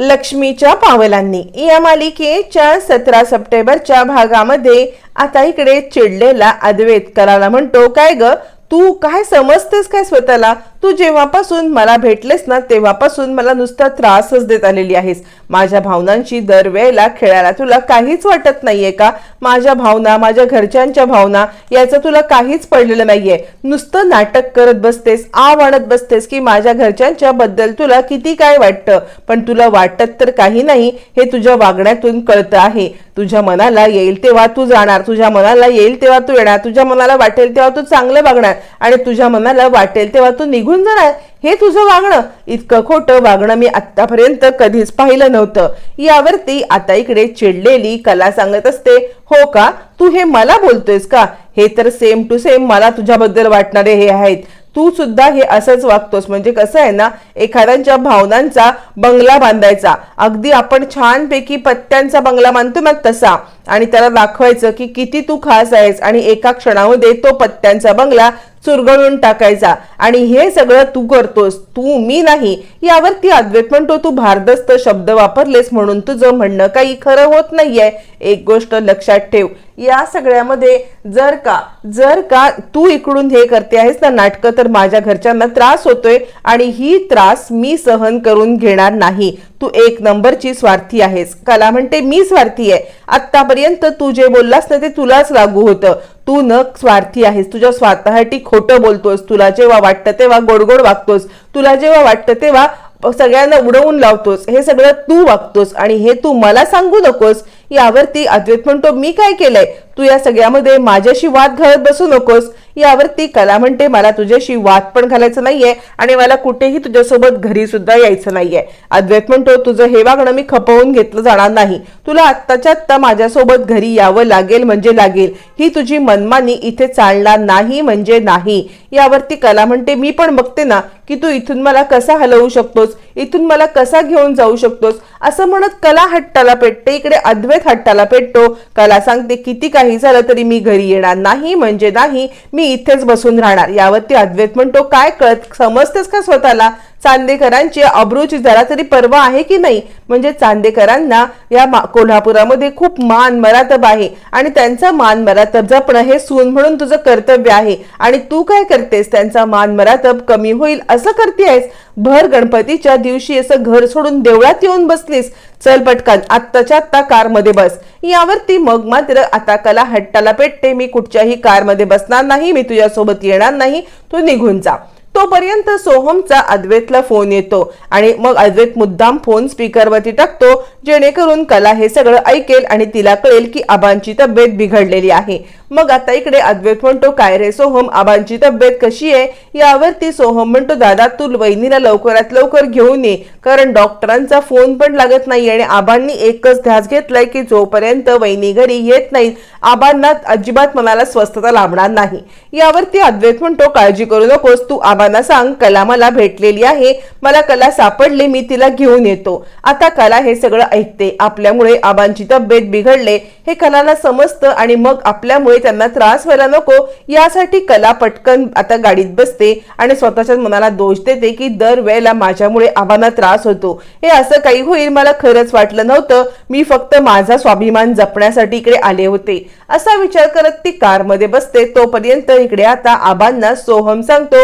लक्ष्मीच्या पावलांनी. या मालिकेच्या सतरा सप्टेंबरच्या भागामध्ये आता इकडे चिडलेला अद्वैत. कराला म्हणतो काय ग? तू काय समजतेस काय स्वतःला? तू जेव्हापासून मला भेटलेस ना तेव्हापासून मला नुसता त्रासच देत आलेली आहेस. माझ्या भावनांशी दरवेळेला खेळायला तुला काहीच वाटत नाहीये का? माझ्या भावना माझ्या घरच्यांच्या भावना याचं तुला काहीच पडलेलं नाहीये. नुसतं नाटक करत बसतेस आ वाढत बसतेस की माझ्या घरच्यांच्या बद्दल तुला किती काय वाटतं? पण तुला वाटत तर काही नाही हे तुझ्या वागण्यातून कळतं आहे. तुझ्या मनाला येईल तेव्हा तू जाणार तुझ्या मनाला येईल तेव्हा तू येणार तुझ्या मनाला वाटेल तेव्हा तू चांगलं वागणार. आणि तुझ्या मनाला वाटेल तेव्हा तू निघून जाणार हे तुझं वागणं. इतकं खोटं वागणं मी आतापर्यंत कधीच पाहिलं नव्हतं. यावरती आता इकडे चिडलेली कला सांगत असते हो का? तू हे मला बोलतोयस का? हे तर सेम टू सेम मला तुझ्याबद्दल वाटणारे हे आहेत. तू सुद्धा हे असंच वागतोस. म्हणजे कसं आहे ना एखाद्यांच्या भावनांचा बंगला बांधायचा. अगदी आपण छानपैकी पत्त्यांचा बंगला बांधतो ना तसा. आणि त्याला दाखवायचं की किती तू खास आहेस आणि एका क्षणामध्ये तो पत्त्यांचा बंगला चुरगळून टाकायचा. आणि हे सगळं तू करतोस तू मी नाही यावरती अद्वैत म्हणतो तू भारदस्त शब्द वापरलेस म्हणून तुझं म्हणणं काही खरं होत नाहीये. एक गोष्ट लक्षात ठेव. या सगळ्यामध्ये जर का जर का तू इकडून हे करते आहेस ना नाटकं तर माझ्या घरच्यांना त्रास होतोय आणि ही त्रास मी सहन करून घेणार नाही. तू एक नंबरची स्वार्थी आहेस. कला म्हणते मी स्वार्थी आहे. आतापर्यंत तू जे बोललास ना ते तुलाच लागू होतं. तू न स्वार्थी आहेस. तुझ्या स्वतःसाठी खोटं बोलतोस. तुला जेव्हा वाटतं तेव्हा गोडगोड वागतोस. तुला जेव्हा वाटतं तेव्हा सगळ्यांना उडवून लावतोस. हे सगळं तू वागतोस आणि हे तू मला सांगू नकोस यावरती अद्वैत म्हणतो मी काय केलंय? तू या सगळ्यामध्ये माझ्याशी वाद घालत बसू नकोस. यावरती कला म्हणते मला तुझ्याशी वाद पण घालायचं नाहीये आणि मला कुठेही तुझ्यासोबत घरी सुद्धा यायचं नाहीये. अद्वैत म्हणतो तुझं हे वागणं मी खपवून घेतलं जाणार नाही. तुला आत्ताच्या आत्ता माझ्यासोबत घरी यावं लागेल म्हणजे लागेल. ही तुझी मनमानी इथे चालणार नाही म्हणजे नाही. यावरती कला म्हणते मी पण बघते ना की तू इथून मला कसा हलवू शकतोस इथून मला कसा घेऊन जाऊ शकतोस. असं म्हणत कला हट्टाला पेटते इकडे अद्वैत हट्टाला पेटतो. कला सांगते किती काही झालं तरी मी घरी येणार नाही म्हणजे नाही मी इथेच बसून राहणार. यावरती अद्वैत म्हणतो काय कळत समजतेस का स्वतःला? चांदेकरांची अब्रूची जरा तरी पर्वा आहे की नाही? म्हणजे चांदेकरांना या कोल्हापुरामध्ये खूप मान मरातब आहे. आणि त्यांचा मान मरातब जपणं हे सून म्हणून तुझं कर्तव्य आहे. आणि तू काय करतेस? त्यांचा मान मरातब कमी होईल असं करतेस भर गणपतीच्या दिवशी असं घर सोडून देवळात येऊन बसलीस? चल पटकन आत्ताच्या आत्ता कारमध्ये बस. यावरती मग मात्र आता कला हट्टाला पेटते. मी कुठच्याही कारमध्ये बसणार नाही. मी तुझ्यासोबत येणार नाही. तू निघून जा. तोपर्यंत सोहमचा अद्वैतला फोन येतो आणि मग अद्वैत मुद्दाम फोन स्पीकरवरती टाकतो जेणेकरून कला हे सगळं ऐकेल आणि तिला कळेल की आबांची तब्येत बिघडलेली आहे. मग आता इकडे अद्वैत म्हणतो काय रे सोहम आबांची तब्येत कशी आहे? यावरती सोहम म्हणतो दादा तू वहिनीला लवकरात लवकर घेऊन ये कारण डॉक्टरांचा फोन पण लागत नाही आणि आबांनी एकच ध्यास घेतलाय की जोपर्यंत वहिनी घरी येत नाही आबांना अजिबात मनाला स्वस्थता लाभणार नाही. यावरती अद्वैत म्हणतो काळजी करू नकोस तू बाबांना सांग कला मला भेटलेली आहे मला कला सापडली मी तिला घेऊन येतो. आता कला हे सगळं ऐकते. आपल्यामुळे आबांची तब्येत बिघडले. हे कलाला समजतं आणि मग आपल्यामुळे त्यांना त्रास व्हायला नको. यासाठी कला पटकन आता गाडीत बसते आणि स्वतःच्याच मनाला दोष देते की दर वेळेला माझ्यामुळे आबांना त्रास होतो. हे असं काही होईल मला खरंच वाटलं नव्हतं. मी फक्त माझा स्वाभिमान जपण्यासाठी इकडे आले होते. असा विचार करत ती कारमध्ये बसते. तोपर्यंत इकडे आता आबांना सोहम सांगतो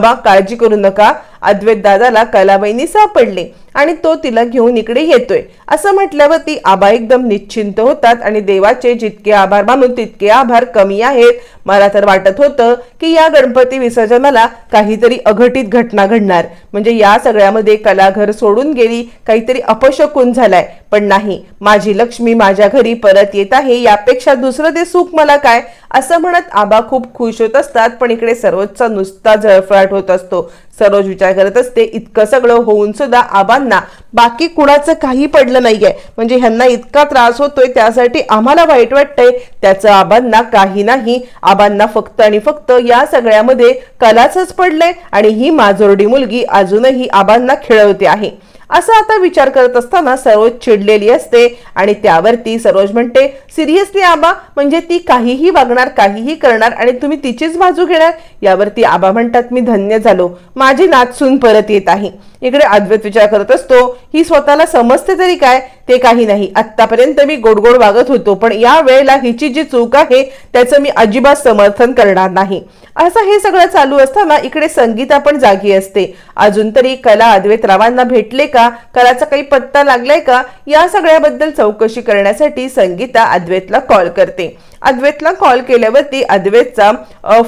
बाबा काळजी करू नका. अद्वैत दादाला कलाबाईंनी सापडले आणि तो तिला घेऊन इकडे येतोय. असं म्हटल्यावर ती आबा एकदम निश्चिंत होतात आणि देवाचे जितके आभार मानून तितके आभार कमी आहेत. मला तर वाटत होतं की या गणपती विसर्जनाला काहीतरी अघटित घटना घडणार. म्हणजे या सगळ्यामध्ये कला घर सोडून गेली काहीतरी अपशकून झालाय. पण नाही माझी लक्ष्मी माझ्या घरी परत येत आहे यापेक्षा दुसरं ते सुख मला काय? असं म्हणत आबा खूप खुश होत असतात पण इकडे सर्वोच्च नुसता जळफळाट होत असतो. सरोज विचार करत असते. इतकं सगळं होऊन सुद्धा आबांना बाकी कुणाचं काही पडलं नाहीये. म्हणजे ह्यांना इतका त्रास होतोय त्यासाठी आम्हाला वाईट वाटतंय. त्याचं आबांना काही नाही. आबांना फक्त आणि फक्त या सगळ्यामध्ये कलाचंच पडलंय आणि ही माजोरडी मुलगी अजूनही आबांना खेळवते आहे. असा आता विचार करत असताना सरोज चिडलेली असते आणि त्यावरती सरोज म्हणते सिरियसली आबा म्हणजे ती काहीही वागणार काहीही करणार आणि तुम्ही तिचीच बाजू घेणार? यावरती आबा म्हणतात मी धन्य झालो. माझी नाचसून परत येत आहे. इकडे अद्वैत विचार करत असतो ही स्वतःला समजते तरी काय? ते काही नाही. आतापर्यंत मी गोडगोड वागत होतो पण या वेळेला हिची जी चूक आहे त्याचं मी अजिबात समर्थन करणार नाही. असं हे सगळं चालू असताना इकडे संगीता पण जागी असते. अजून तरी कला अद्वैत रावांना भेटले का? कलाचा काही पत्ता लागलाय का? या सगळ्याबद्दल चौकशी करण्यासाठी संगीता अद्वैतला कॉल करते. अद्वैतला कॉल केल्यावरती अद्वैतचा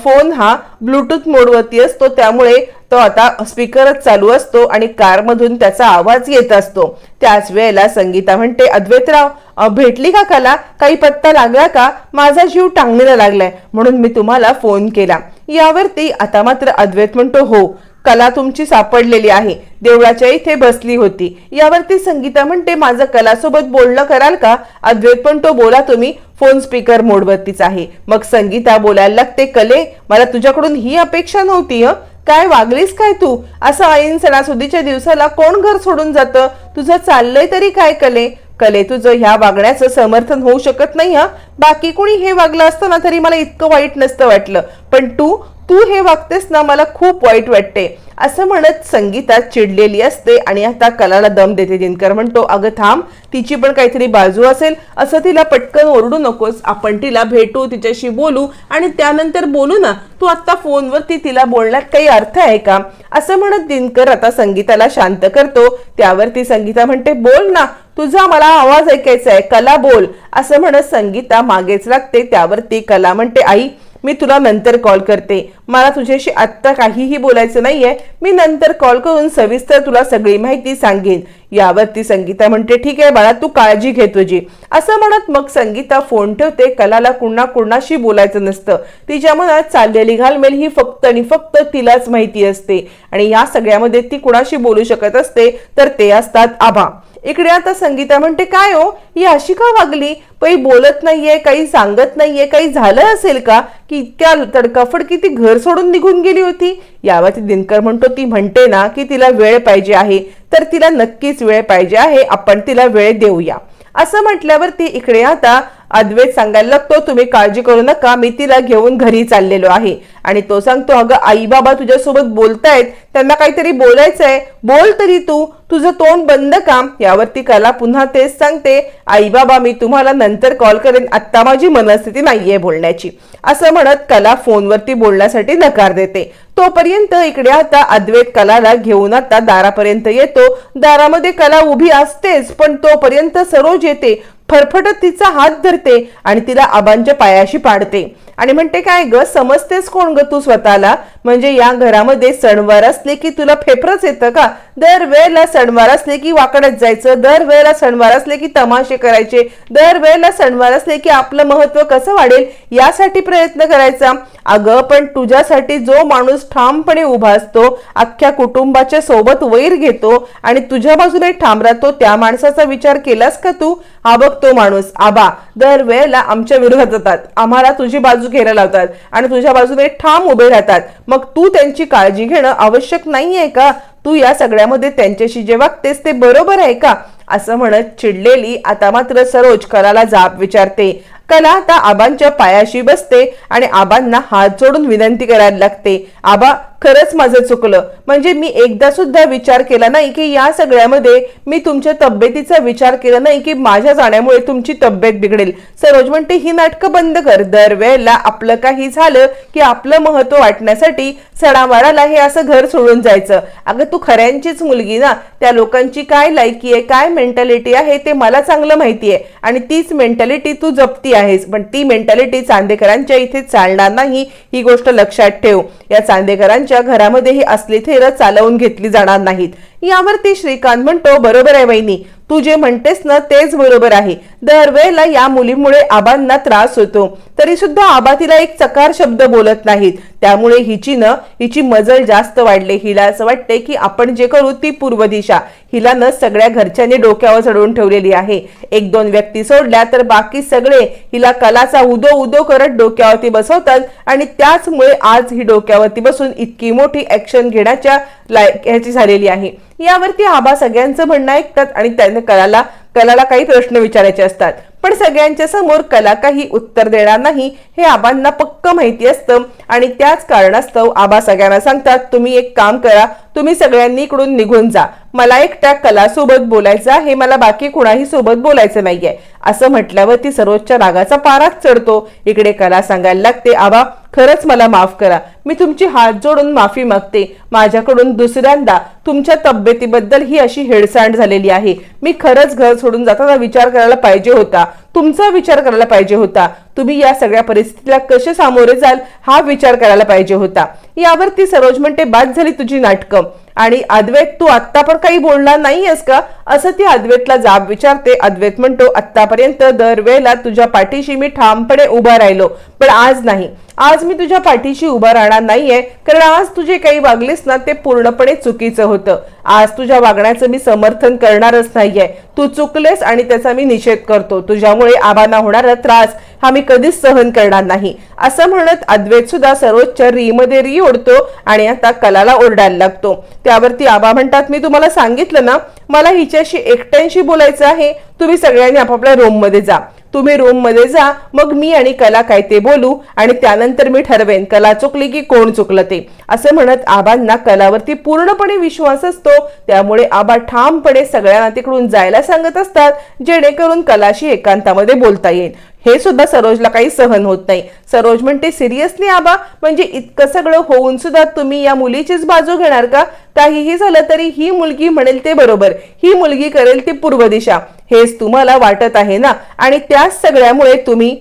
फोन हा ब्लूटूथ मोडवरती असतो. त्यामुळे तो आता स्पीकरच चालू असतो आणि कारमधून त्याचा आवाज येत असतो. त्याच वेळेला संगीता म्हणते अद्वैतराव भेटली का कला? काही पत्ता लागला का? माझा जीव टांगणीला लागलाय. म्हणून मी तुम्हाला फोन केला. यावरती आता मात्र अद्वैत म्हणतो हो कला तुमची सापडलेली आहे. देवळाच्या इथे बसली होती. यावरती संगीता म्हणते माझं कलासोबत बोलणं कराल का? अद्वैत पण तो बोला तुम्ही. फोन स्पीकर मोडवरतीच आहे. मग संगीता बोलायला लागते कले मला तुझ्याकडून ही अपेक्षा नव्हती हं? काय वागलीस काय तू? असं ऐन सणासुदीच्या दिवसाला कोण घर सोडून जातं? तुझं चाललंय तरी काय कले? कले तुझं ह्या वागण्याचं समर्थन होऊ शकत नाही हा? बाकी कोणी हे वागलं असतं ना तरी मला इतकं वाईट नसतं वाटलं. पण तू तू हे वागतेस ना मला खूप वाईट वाटते. असं म्हणत संगीता चिडलेली असते आणि आता कलाला दम देते दिनकर. म्हणतो अगं थांब तिची पण काहीतरी बाजू असेल. असं तिला पटकन ओरडू नकोस. आपण तिला भेटू तिच्याशी बोलू आणि त्यानंतर बोलू ना. तू आता फोनवरती तिला बोलण्यात काही अर्थ आहे का? असं म्हणत दिनकर आता संगीताला शांत करतो. त्यावर ती संगीता म्हणते बोल ना तुझा मला आवाज ऐकायचा आहे. कला बोल. असं म्हणत संगीता मागेच लागते. त्यावर ती कला म्हणते आई मी तुला नंतर कॉल करते. मला तुझ्याशी आत्ता काहीही बोलायचं नाहीये. मी नंतर कॉल करून सविस्तर तुला सगळी माहिती सांगेन. यावर ती संगीता म्हणते ठीक आहे बाळा तू काळजी घे तुझी. असं म्हणत मग संगीता फोन ठेवते. कलाला कुणा कुणाशी बोलायचं नसतं. तिच्या मनात चाललेली घालमेल ही फक्त आणि फक्त तिलाच माहिती असते. आणि या सगळ्यामध्ये ती कुणाशी बोलू शकत असते तर ते असतात आभा. इकडे आता संगीता म्हणते काय हो? ही अशी का वागली? काही बोलत नाहीये काही सांगत नाहीये काही झालं असेल का? की इतक्या तडकाफड ती घर सोडून निघून गेली होती? यावरती दिनकर म्हणतो ती म्हणते ना की तिला वेळ पाहिजे आहे. तर तिला नक्कीच वेळ पाहिजे आहे आपण तिला वेळ देऊया. असं म्हटल्यावर ती इकडे आता अद्वैत सांगायला लागतो तुम्ही काळजी करू नका मी तिला घेऊन घरी चाललेलो आहे. आणि तो सांगतो अगं आई बाबा तुझ्यासोबत बोलतायत त्यांना काहीतरी बोलायचंय बोल तरी तू तुझं तोंड बंद काम. यावरती कला पुन्हा तेच सांगते. आई बाबा मी तुम्हाला नंतर कॉल करेन. आत्ता माझी मनस्थिती नाहीये बोलण्याची. असं म्हणत कला फोनवरती बोलण्यासाठी नकार देते. तोपर्यंत इकडे आता अद्वैत कलाला घेऊन आता दारापर्यंत येतो. दारामध्ये कला उभी असतेच पण तोपर्यंत सरोज येते. फरफटत तिचा हात धरते आणि तिला आबांच्या पायाशी पाडते. आणि म्हणते काय ग? समजतेस कोण ग तू स्वतःला? म्हणजे या घरामध्ये सणवार असले की तुला फेफरच येतं का? दर वेळेला सणवार असले की वाकडत जायचं दर वेळेला सणवार असले की तमाशे करायचे दर वेळेला सणवार असले की आपलं महत्त्व कसं वाढेल? यासाठी प्रयत्न करायचा. अगं पण तुझ्यासाठी जो माणूस ठामपणे उभा असतो अख्ख्या कुटुंबाच्या सोबत वैर घेतो आणि तुझ्या बाजूने ठाम राहतो त्या माणसाचा विचार केलास का तू? हा बघ तो माणूस आबा दरवेळेला आमच्या विरोधात जातात. आम्हाला तुझी बाजू घ्यायला लावतात आणि तुझ्या बाजूने ठाम उभे राहतात. मग तू त्यांची काळजी घेणं आवश्यक नाहीये का? तू या सगळ्यामध्ये त्यांच्याशी जे वागतेस ते बरोबर आहे का? असं म्हणत चिडलेली आता मात्र सरोज कलाला जाब विचारते. कला आता आबांच्या पायाशी बसते आणि आबांना हात जोडून विनंती करायला लागते. आबा खरंच माझं चुकलं. म्हणजे मी एकदा सुद्धा विचार केला नाही की या सगळ्यामध्ये मी तुमच्या तब्येतीचा विचार केला नाही की माझ्या जाण्यामुळे तुमची तब्येत बिघडेल. सरोज म्हणते ही नाटकं बंद कर. दरवेळेला आपलं काही झालं की आपलं महत्त्व वाटण्यासाठी सणावाराला हे असं घर सोडून जायचं. अगं तू खऱ्यांचीच मुलगी ना. त्या लोकांची काय लायकी आहे काय मेंटॅलिटी आहे ते मला चांगलं माहिती आहे. आणि तीच मेंटॅलिटी तू जपती आहेस. पण ती मेंटॅलिटी चांदेकरांच्या इथे चालणार नाही ही गोष्ट लक्षात ठेव. या चांदेकरांच्या घरामध्ये ही असली थेरं चालवून घेतली जाणार नाहीत. यावरती श्रीकांत म्हणतो बरोबर आहे वहिनी. तू जे म्हणतेस ना तेच बरोबर आहे. दरवेळेला या मुलीमुळे आबांना त्रास होतो. तरी सुद्धा आबा तिला एक चकार शब्द बोलत नाहीत. त्यामुळे हिची न हिची मजल जास्त वाढले. हिला असं वाटते की आपण जे करू ती पूर्व दिशा. हिला न सगळ्या घरच्यांनी डोक्यावर चढवून ठेवलेली आहे. एक दोन व्यक्ती सोडल्या तर बाकी सगळे हिला कलाचा उदो उदो करत डोक्यावरती बसवतात आणि त्याचमुळे आज ही डोक्यावरती बसून इतकी मोठी ऍक्शन घेण्याच्या लायक ह्याची झालेली आहे. यावरती आबा सगळ्यांचं म्हणणं ऐकतात आणि त्याने कलाला कलाला काही प्रश्न विचारायचे असतात. पण सगळ्यांच्या समोर कला काही उत्तर देणार नाही हे आबांना पक्क माहिती असतं. आणि त्याच कारणास्तव आबा सगळ्यांना सांगतात तुम्ही एक काम करा तुम्ही सगळ्यांनी इकडून निघून जा. मला एकट्या कलासोबत बोलायचं आहे मला बाकी कुणाही सोबत बोलायचं नाहीये. असं म्हटल्यावर ती सर्वोच्च रागाचा पाराच चढतो. इकडे कला सांगायला लागते आबा खरंच मला माफ करा. मी तुमची हात जोडून माफी मागते. माझ्याकडून दुसऱ्यांदा तुमच्या तब्येतीबद्दल ही अशी हेडसांड झालेली आहे. मी खरंच घर सोडून जाताना विचार करायला पाहिजे होता. तुमचा विचार करायला पाहिजे होता. तुम्ही या सगळ्या परिस्थितीला कसे सामोरे जाल हा विचार करायला पाहिजे होता. यावर ती सरोज म्हणते बाद झाली तुझी नाटकं. आणि अद्वैत तू आत्ता पण काही बोलणार नाहीयेस का? असं ती अद्वैतला जाब विचारते. अद्वैत म्हणतो आत्तापर्यंत दरवेळेला तुझ्या पाठीशी मी ठामपणे उभा राहिलो पण आज नाही. आज मी तुझ्या पाठीशी उभा राहणार नाहीये कारण आज तुझे काही वागलेस ना ते पूर्णपणे चुकीचं होतं. आज तुझ्या वागण्याचं मी समर्थन करणारच नाहीये. तू चुकलेस आणि त्याचा मी निषेध करतो. तुझ्यामुळे आबांना होणारा त्रास हा मी कधीच सहन करणार नाही. असं म्हणत अद्वैत सुद्धा सर्वोच्च री मध्ये री ओढतो आणि आता कलाला ओरडायला लागतो. त्यावरती आबा म्हणतात मी तुम्हाला सांगितलं ना मला हिच्याशी एकट्यांशी बोलायचं आहे. तुम्ही सगळ्यांनी आपापल्या रूममध्ये जा. तुम्ही रूममध्ये जा मग मी आणि कला काय ते बोलू आणि त्यानंतर मी ठरवेन कला चुकली की कोण चुकलं ते. असं म्हणत आबांना कलावरती पूर्णपणे विश्वास असतो त्यामुळे आबा ठामपणे सगळ्यांना तिकडून जायला सांगत असतात जेणेकरून कलाशी एकांतामध्ये बोलता येईल. हे सुद्धा सरोजला काही सहन होत नाही. सरोज म्हणते सिरियसली आबा? म्हणजे इतकं सगळं होऊन सुद्धा तुम्ही या मुलीचीच बाजू घेणार का? काहीही झालं तरी ही मुलगी म्हणेल ते बरोबर. ही मुलगी करेल ती पूर्व दिशा. हेच तुम्हाला वाटत आहे ना? आणि त्याच सगळ्यामुळे तुम्ही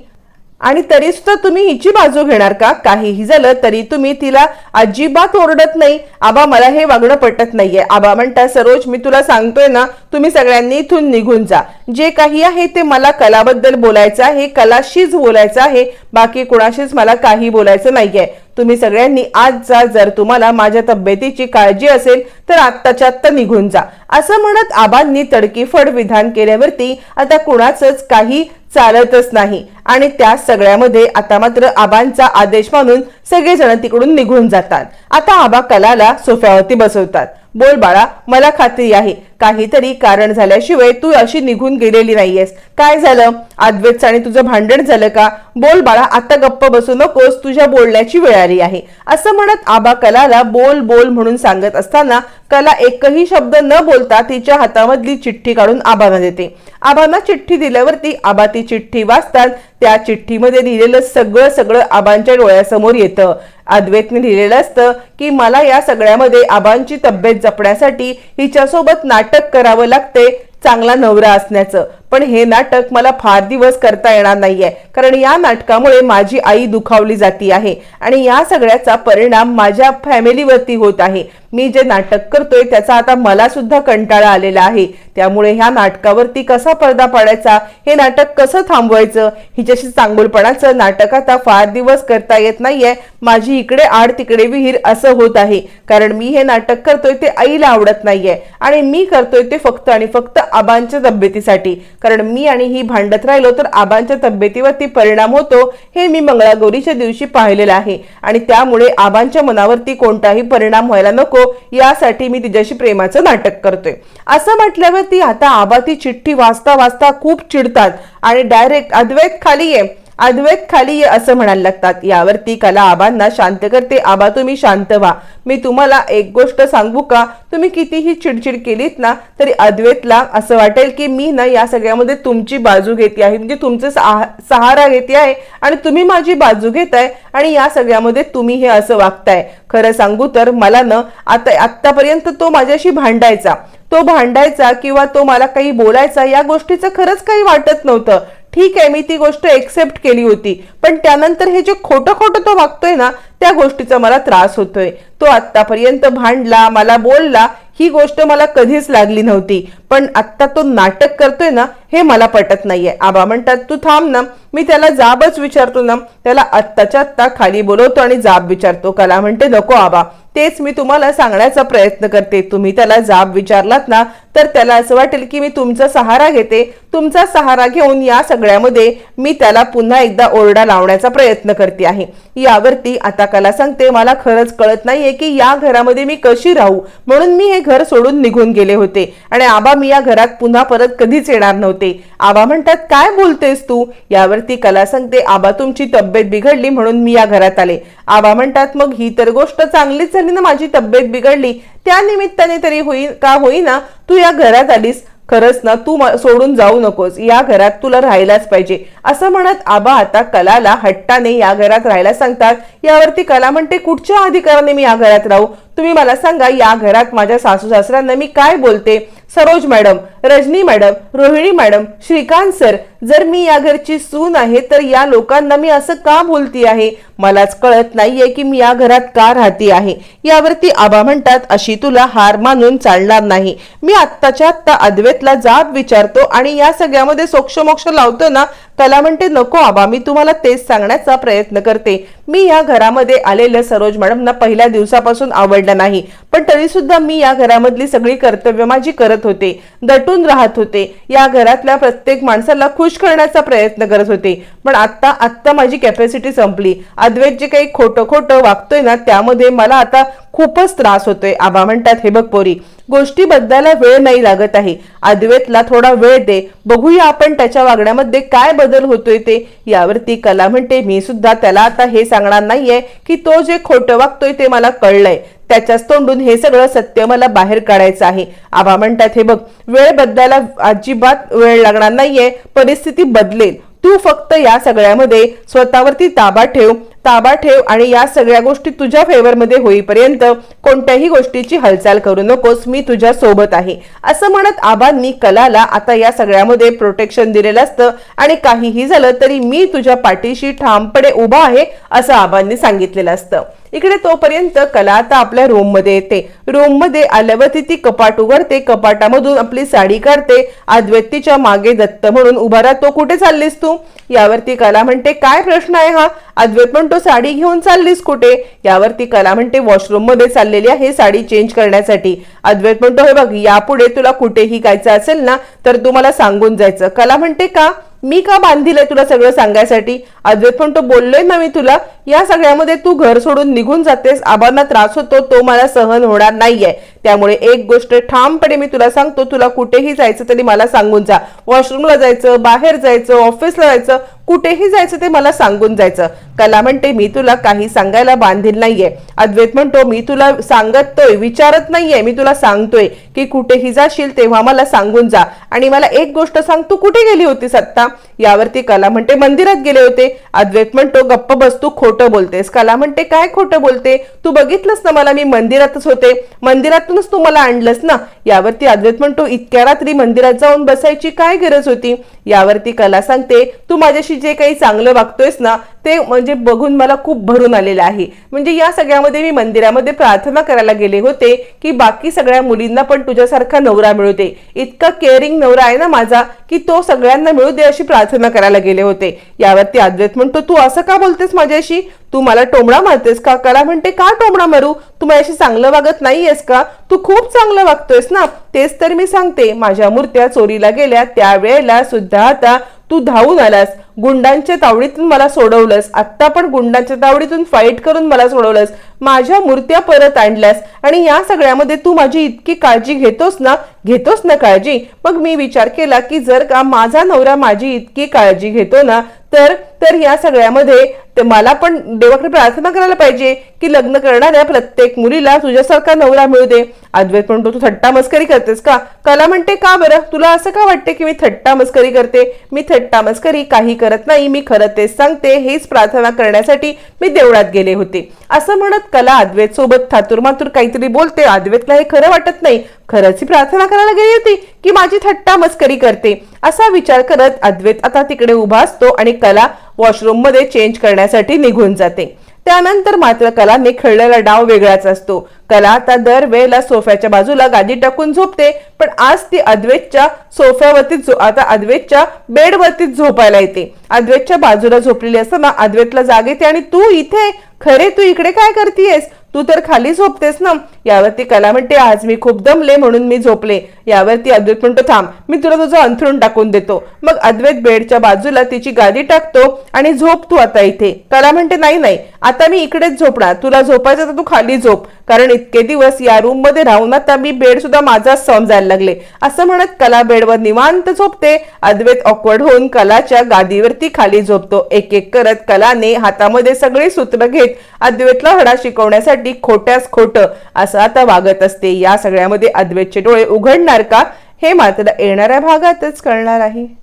आणि तरी सुद्धा तुम्ही हिची बाजू घेणार का? काहीही झालं तरी तुम्ही तिला अजिबात ओरडत नाही. आबा मला हे वागणं पटत नाहीये. आबा म्हणता सरोज मी तुला सांगतोय ना तुम्ही सगळ्यांनी इथून निघून जा. जे काही आहे ते मला कलाबद्दल बोलायचं आहे कलाशीच बोलायचं आहे. बाकी कुणाशीच मला काही बोलायचं नाहीये. तुम्ही सगळ्यांनी आज जा जर तुम्हाला माझ्या तब्येतीची काळजी असेल तर आत्ताच्या आत्ता निघून जा. असं म्हणत आबांनी तडकीफड विधान केल्यावरती आता कुणाचंच काही चालतच नाही. आणि त्या सगळ्यामध्ये आता मात्र आबांचा आदेश मानून सगळेजण तिकडून निघून जातात. आता आबा कलाला सोफ्यावरती बसवतात. बोल बाळा मला खात्री आहे. काहीतरी कारण झाल्याशिवाय तू अशी निघून गेलेली नाहीयेस. काय झालं? अद्वैतचं आणि तुझं भांडण झालं का? बोल बाळा आता गप्प बसू नकोस. तुझ्या बोलण्याची वेळ आली आहे. असं म्हणत आबा कलाला बोल बोल म्हणून सांगत असताना कला एकही शब्द न बोलता तिच्या हातामधली चिठ्ठी काढून आबांना देते. आबांना चिठ्ठी दिल्यावरती आबा ती चिठ्ठी वाचतात. त्या चिठ्ठीमध्ये लिहिलेलं सगळं सगळं आबांच्या डोळ्यासमोर येतं. अद्वैतने लिहिलेलं असतं की मला या सगळ्यामध्ये आबांची तब्येत जपण्यासाठी हिच्यासोबत नाटक करावं लागते. चांगला नवरा असण्याचं. पण हे नाटक मला फार दिवस करता येणार नाहीये. कारण या नाटकामुळे माझी आई दुखावली जाती आहे. आणि या सगळ्याचा परिणाम माझ्या फॅमिलीवरती होत आहे. मी जे नाटक करतोय त्याचा आता मला सुद्धा कंटाळा आलेला आहे. त्यामुळे ह्या नाटकावरती कसा पडदा पाडायचा? हे नाटक कसं थांबवायचं? हिच्याशी चांगुलपणाचं नाटक आता फार दिवस करता येत नाहीये. माझी इकडे आड तिकडे विहीर असं होत आहे. कारण मी हे नाटक करतोय ते आईला आवडत नाहीये. आणि मी करतोय ते फक्त आणि फक्त आबांच्या तब्येतीसाठी. कारण मी आणि ही भांडत राहिलो तर आबांच्या तब्येतीवरती परिणाम होतो हे मी मंगळागौरीच्या दिवशी पाहिलेलं आहे. आणि त्यामुळे आबांच्या मनावरती कोणताही परिणाम व्हायला नको यासाठी मी तिच्याशी प्रेमाचं नाटक करतोय. असं म्हटल्यावरती आता आबा ती चिठ्ठी वाचता वाचता खूप चिडतात. आणि डायरेक्ट अद्वैत खाली ये. अद्वैत खाली ये असं म्हणायला लागतात. यावरती कला आबांना शांत करते. आबा तुम्ही शांत व्हा. मी तुम्हाला एक गोष्ट सांगू का? तुम्ही कितीही चिडचिड केलीत ना तरी अद्वैतला असं वाटेल की मी ना या सगळ्यामध्ये तुमची बाजू घेते आहे. म्हणजे तुमचं सहारा घेते आहे आणि तुम्ही माझी बाजू घेताय आणि या सगळ्यामध्ये तुम्ही हे असं वागताय. खरं सांगू तर मला ना आता आत्तापर्यंत तो माझ्याशी भांडायचा. तो भांडायचा किंवा तो मला काही बोलायचा या गोष्टीचं खरंच काही वाटत नव्हतं. ठीक आहे मी ती गोष्ट एक्सेप्ट केली होती. पण त्यानंतर हे जे खोटं खोटं तो वागतोय ना त्या गोष्टीचा मला त्रास होतोय. तो आत्तापर्यंत भांडला मला बोलला ही गोष्ट मला कधीच लागली नव्हती. पण आत्ता तो नाटक करतोय ना हे मला पटत नाहीये. आबा म्हणतात तू थांब ना मी त्याला जाबच विचारतो ना त्याला आत्ताच्या आत्ता खाली बोलवतो आणि जाब विचारतो. कला म्हणते नको आबा तेच मी तुम्हाला सांगण्याचा प्रयत्न करते. तुम्ही त्याला जाब विचारलात ना तर त्याला असं वाटेल की मी तुमचा सहारा घेते. तुमचा सहारा घेऊन या सगळ्यामध्ये मी त्याला पुन्हा एकदा ओरडा लावण्याचा प्रयत्न करते आहे. यावरती आता कला सांगते मला खरंच कळत नाहीये की या घरामध्ये मी कशी राहू. म्हणून मी हे घर सोडून निघून गेले होते. आणि आबा मी या घरात पुन्हा परत कधीच येणार नव्हते. आबा म्हणतात काय बोलतेस तू? यावरती कला सांगते आबा तुमची तब्येत बिघडली म्हणून मी या घरात आले. आबा म्हणतात मग ही तर गोष्ट चांगलीच झाली ना माझी तब्येत बिघडली. त्या निमित्ताने तरी होई का होईना तू या घरात आलीस. खरंच ना तू सोडून जाऊ नकोस. या घरात तुला राहायलाच पाहिजे. असं म्हणत आबा आता कलाला हट्टाने या घरात राहायला सांगतात. यावरती कला म्हणते कुठच्या अधिकाराने मी या घरात राहू? तुम्ही मला सांगा या घरात माझ्या सासू सासऱ्यांना मी काय बोलते? Saroj madam Rajni madam Rohini madam Shrikant sir जर मी या घरची सून आहे तर या लोकांना मी असं का बोलती आहे? मलाच कळत नाहीये की मी या घरात का राहती आहे. यावरती आबा म्हणतात अशी तुला हार मानून चालणार नाही. मी आत्ताच्या आत्ता अद्वैतला जाब विचारतो आणि या सगळ्यामध्ये सोक्षमोक्ष लावतो ना कला म्हणते नको आबा मी तुम्हाला तेच सांगण्याचा प्रयत्न करते. मी या घरामध्ये आलेलं सरोज मॅडमना पहिल्या दिवसापासून आवडलं नाही. पण तरी सुद्धा मी या घरामधली सगळी कर्तव्य माझी करत होते. दटून राहत होते. या घरातल्या प्रत्येक माणसाला खुश करण्याचा प्रयत्न करत होते. पण आत्ता आत्ता माझी कॅपॅसिटी संपली. अद्वैत जे काही खोटं खोटं वागतोय ना त्यामध्ये मला आता खूपच त्रास होतोय. आबा म्हणतात हे बघ पोरी गोष्टी बदलायला वेळ नाही लागत आहे. अद्वैतला थोडा वेळ दे. बघूया आपण त्याच्या वागण्यामध्ये काय बदल होतोय ते. यावरती कला म्हणते मी सुद्धा त्याला आता हे सांगणार नाहीये की तो जे खोटं वागतोय ते मला कळलंय. त्याच्याच तोंडून हे सगळं सत्य मला बाहेर काढायचं आहे. आबा म्हणतात हे बघ वेळ बदलायला अजिबात वेळ लागणार नाहीये परिस्थिती बदलेल. तू फक्त या सगळ्यामध्ये स्वतःवरती ताबा ठेव ताबा ठेव आणि या सगळ्या गोष्टी तुझ्या फेवरमध्ये होईपर्यंत कोणत्याही गोष्टीची हालचाल करू नकोस मी तुझ्या सोबत आहे. असं म्हणत आबांनी कलाला आता या सगळ्यामध्ये प्रोटेक्शन दिलेलं असतं आणि काहीही झालं तरी मी तुझ्या पाठीशी ठामपणे उभा आहे असं आबांनी सांगितलेलं असतं. इकडे तोपर्यंत कला आता आपल्या रूममध्ये येते. रूममध्ये आल्यावर आल्यावरती ती कपाट उघडते कपाटामधून आपली साडी काढते अद्वैतीच्या मागे दत्त म्हणून उभा राहतो. कुठे चाललीस तू? यावरती कला म्हणते काय प्रश्न आहे हा? अद्वैत म्हणतो साडी घेऊन चाललीस कुठे? यावरती कला म्हणते वॉशरूममध्ये चाललेली आहे साडी चेंज करण्यासाठी. अद्वैत म्हणतो हे बघ यापुढे तुला कुठेही जायचं असेल ना तर तू मला सांगून जायचं. कला म्हणते का? मी का बांधिलंय तुला सगळं सांगायसाठी? अद्वैत तो बोललोय ना मी तुला या सगळ्यामध्ये तू घर सोडून निघून जातेस. आबांना त्रास होतो तो मला सहन होणार नाहीये. त्यामुळे एक गोष्ट ठामपणे मी तुला सांगतो तुला कुठेही जायचं तरी मला सांगून जा. वॉशरूमला जायचं बाहेर जायचं ऑफिसला जायचं कुठेही जायचं ते मला सांगून जायचं. कला म्हणते मी तुला काही सांगायला बांधील नाहीये. अद्वैत म्हणतो मी तुला सांगतोय विचारत नाहीये मी तुला सांगतोय की कुठेही जाशील तेव्हा मला सांगून जा. आणि मला एक गोष्ट सांग तू कुठे गेली होती सत्ता यावरती कला म्हणते मंदिरात गेले होते. अद्वैत म्हणतो गप्प बस तू खोटं बोलतेस. कला म्हणते काय खोटं बोलते? तू बघितलंस ना मला मी मंदिरातच होते. मंदिरात तू मला आणलंस ना? यावरती अद्वैत म्हणतो इतक्या रात्री मंदिरात जाऊन बसायची काय गरज होती? यावरती कला सांगते. तू माझ्याशी जे काही चांगलं वागतोयस ना ते म्हणजे बघून मला खूप भरून आलेलं आहे. म्हणजे या सगळ्यामध्ये मी मंदिरामध्ये प्रार्थना करायला गेले होते की बाकी सगळ्या मुलींना पण तुझ्यासारखा नवरा मिळू दे. इतका केअरिंग नवरा आहे ना माझा की तो सगळ्यांना मिळू दे अशी प्रार्थना करायला गेले होते. यावरती अद्वैत म्हणतो तू असं का बोलतेस माझ्याशी? तू मला टोमडा मारतेस का? कला म्हणते का टोमडा मारू? तू माझ्याशी चांगलं वागत नाहीयेस का? तू खूप चांगलं वागतोयस ना? तेच तर मी सांगते. माझ्या मूर्त्या चोरीला गेल्या त्यावेळेला सुद्धा आता तू धावून आलास. गुंडांच्या तावडीतून मला सोडवलंस. आत्ता पण गुंडांच्या तावडीतून फाईट करून मला सोडवलंस. माझ्या मूर्त्या परत आणल्यास आणि या सगळ्यामध्ये तू माझी इतकी काळजी घेतोस ना? घेतोस ना काळजी? मग मी विचार केला की जर का माझा नवरा माझी इतकी काळजी घेतो ना तर तर या सगळ्यामध्ये मला पण देवाकडे प्रार्थना करायला पाहिजे की लग्न करणाऱ्या प्रत्येक मुलीला तुझ्यासारखा नवरा मिळू दे. अद्वैत म्हणतो तू थट्टा मस्करी करतेस का? कला म्हणते का बरं? तुला असं का वाटते की मी थट्टा मस्करी करते? मी थट्टा मस्करी काही करत नाही. मी खरं तेच सांगते हेच प्रार्थना करण्यासाठी मी देवळात गेले होते. असं म्हणत कला अद्वैत सोबत थातूर मातूर काहीतरी बोलते. अद्वैतला हे खरं वाटत नाही खरंच ही प्रार्थना करायला गेली होती की माझी थट्टा मस्करी करते. असा विचार करत अद्वैत आता तिकडे उभा असतो आणि कला वॉशरूममध्ये चेंज करण्यासाठी निघून जाते. त्यानंतर मात्र कलाने खेळलेला डाव वेगळाच असतो. कला आता दर वेळेला सोफ्याच्या बाजूला गादी टाकून झोपते पण आज ती अद्वैतच्या सोफ्यावरती झो- आता अद्वैतच्या बेडवरतीच झोपायला येते. अद्वैतच्या बाजूला झोपलेली असताना अद्वैतला जाग येते आणि तू इथे? खरे तू इकडे काय करतीयस? तू तर खाली झोपतेस ना. यावरती कला म्हणते आज मी खूप दमले म्हणून मी झोपले. यावरती अद्वैत म्हणतो थांब मी तुला तुझं अंथरूण टाकून देतो. मग अद्वैत बेडच्या बाजूला तिची गादी टाकतो आणि झोप तू आता इथे. कला म्हणते नाही नाही आता मी इकडेच झोपणार. तुला झोपायचं तर तू खाली झोप. कारण इतके दिवस या रूममध्ये राहून आता मी बेड सुद्धा माझाच समजायला लागले. असं म्हणत कला बेडवर निवांत झोपते. अद्वैत ऑकवर्ड होऊन कलाच्या गादीवरती खाली झोपतो. एक एक करत कलाने हातामध्ये सगळी सूत्र घेत अद्वैतला हडा शिकवण्यासाठी खोट्यास खोटं असं आता वागत असते. या सगळ्यामध्ये अद्वैतचे डोळे उघडणार का? हे मात्र येणाऱ्या भागातच कळणार आहे.